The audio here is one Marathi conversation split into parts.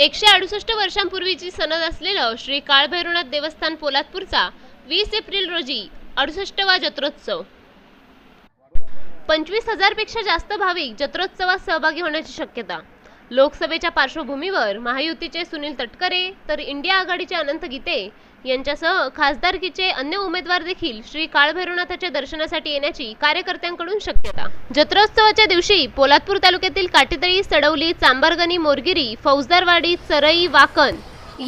एकशे अडुसष्ट वर्षांपूर्वीची सनद असलेलं श्री काळभैरवनाथ देवस्थान पोलादपूरचा वीस एप्रिल रोजी अडुसष्टवा जत्रोत्सव. पंचवीस हजारपेक्षा जास्त भाविक जत्रोत्सवात सहभागी होण्याची शक्यता. लोकसभेच्या पार्श्वभूमीवर महायुतीचे सुनील तटकरे तर इंडिया आघाडीचे अनंत गीते यांच्यासह खासदारकीचे अन्य उमेदवार देखील श्री काळभैरवनाथाच्या दर्शनासाठी येण्याची कार्यकर्त्यांकडून शक्यता. जत्रोत्सवाच्या दिवशी पोलादपूर तालुक्यातील काटेतळी सडवली चांबारगणी मोरगिरी फौजदारवाडी चरई वाकण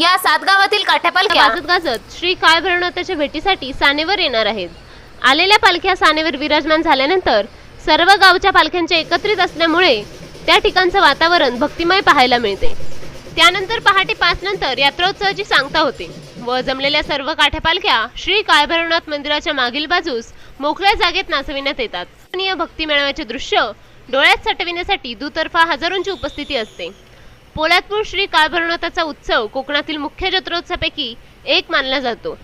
या सात गावातील काठ्यापालख्या गाजत गाजत श्री काळभैरवनाथाच्या भेटीसाठी सानेवर येणार आहेत. आलेल्या पालख्या सानेवर विराजमान झाल्यानंतर सर्व गावच्या पालख्यांचे एकत्रित असल्यामुळे त्या ठिकाणचं वातावरण भक्तिमय पाहायला मिळते. त्यानंतर पहाटे पाच नंतर यात्रोत्सवाची सांगता होते. व जमलेल्या सर्व काठ्यापालख्या श्री काळभैरवनाथ मंदिराच्या मागील बाजूस मोकळ्या जागेत नाचविण्यात येतात. भक्ती मेळाव्याचे दृश्य डोळ्यात सटविण्यासाठी दुतर्फा हजारोंची उपस्थिती असते. पोलादपूर श्री काळभैरवनाथाचा उत्सव कोकणातील मुख्य जत्रोत्सवापैकी एक मानला जातो.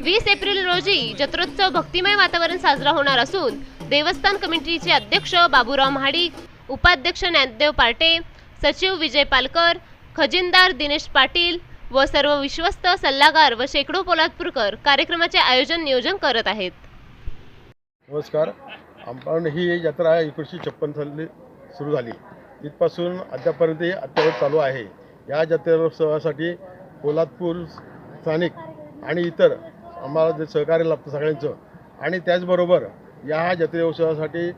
वीस एप्रिल रोजी जत्रोत्सव भक्तिमय वातावरण साजरा होणार असून देवस्थान कमिटीचे अध्यक्ष बाबूराव महाडिक उपाध्यक्ष ज्ञानदेव पार्टे सचिव विजय पालकर खजिनदार दिनेश पाटील व सर्व विश्वस्त सल्लागार व शेकडो पोलादपूरकर कार्यक्रमाचे आयोजन नियोजन करत आहेत. नमस्कार. आपण ही जत्रा एकोणीसशे छप्पन साली सुरू झाली. तिथपासून अद्यापर्यंत ही अद्यावत चालू आहे. या जत्रोत्सवासाठी पोलादपूर स्थानिक आणि इतर आम्हाला जे सहकार्य लाभतं सगळ्यांचं आणि त्याचबरोबर या जत्रोत्सवासाठी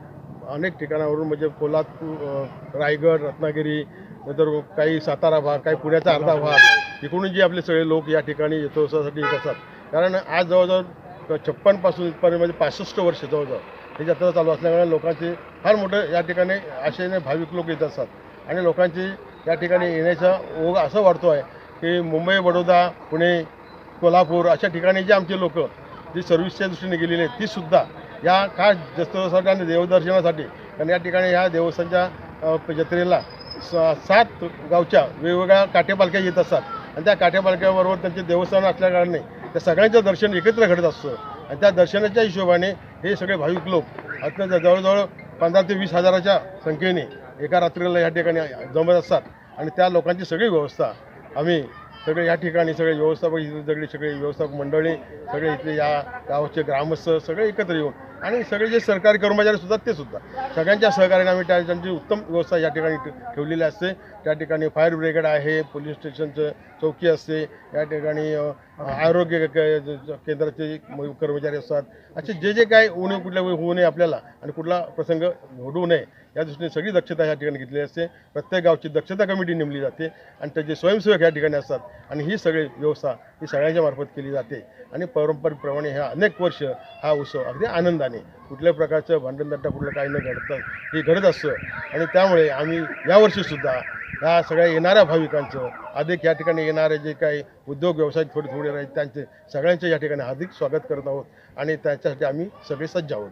अनेक ठिकाणावरून म्हणजे कोल्हापूर रायगड रत्नागिरी नंतर काही सातारा भाग काही पुण्याचा अर्धा भाग इकडून जे आपले सगळे लोक या ठिकाणी येतोसाठी येत असतात कारण आज जवळजवळ छप्पनपासून इथपर्यंत म्हणजे पासष्ट वर्ष जवळजवळ ही जत्रा चालू असल्यामुळे लोकांचे फार मोठं या ठिकाणी आशेने भाविक लोक येत असतात. आणि लोकांची या ठिकाणी येण्याचा ओघ असं वाढतो आहे की मुंबई बडोदा पुणे कोल्हापूर अशा ठिकाणी जे आमचे लोक जी सर्व्हिसच्या दृष्टीने गेलेली आहेत तीसुद्धा या खास जत्रोत्सवासाठी आणि देवदर्शनासाठी. कारण या ठिकाणी ह्या देवस्थानच्या जत्रेला स- सात गावच्या वेगवेगळ्या काठेपालख्या येत असतात. आणि त्या काठेपालख्याबरोबर त्यांचे देवस्थान असल्याकारणे त्या सगळ्यांचं दर्शन एकत्र घडत असतं. आणि त्या दर्शनाच्या हिशोबाने हे सगळे भाविक लोक अत्यंत जवळजवळ पंधरा ते वीस हजाराच्या संख्येने एका रात्रीला या ठिकाणी जमत असतात. आणि त्या लोकांची सगळी व्यवस्था आम्ही सगळे या ठिकाणी सगळे व्यवस्थापक इथे सगळे सगळे व्यवस्थापक मंडळी सगळे इथले या गावाचे ग्रामस्थ सगळे एकत्र येऊन आणि सगळे जे सरकारी कर्मचारी सुद्धा ते सुद्धा. सगळ्यांच्या सहकार्याने आम्ही त्या त्यांची उत्तम व्यवस्था या ठिकाणी ठेवलेली असते. त्या ठिकाणी फायर ब्रिगेड आहे पोलीस स्टेशनचं चौकी असते. या ठिकाणी आरोग्य केंद्राचे कर्मचारी असतात. असे जे जे काय होऊ नये कुठल्या होऊ नये आपल्याला आणि कुठला प्रसंग घडू नये या दृष्टीने सगळी दक्षता या ठिकाणी घेतलेली असते. प्रत्येक गावची दक्षता कमिटी नेमली जाते आणि त्याचे स्वयंसेवक या ठिकाणी असतात. आणि ही सगळी व्यवस्था ही सगळ्यांच्या मार्फत केली जाते. आणि पारंपरिकप्रमाणे ह्या अनेक वर्ष हा उत्सव अगदी आनंदाने कुठल्या प्रकारचं भांडणदट्टा कुठलं काही न घडतं हे घडत असतं. आणि त्यामुळे आम्ही यावर्षीसुद्धा ह्या सगळ्या येणाऱ्या भाविकांचं अधिक या ठिकाणी येणारे जे काही उद्योग व्यवसाय थोडे थोडे आहेत त्यांचे सगळ्यांचे या ठिकाणी हार्दिक स्वागत करत आहोत. आणि त्याच्यासाठी आम्ही सगळे सज्ज आहोत.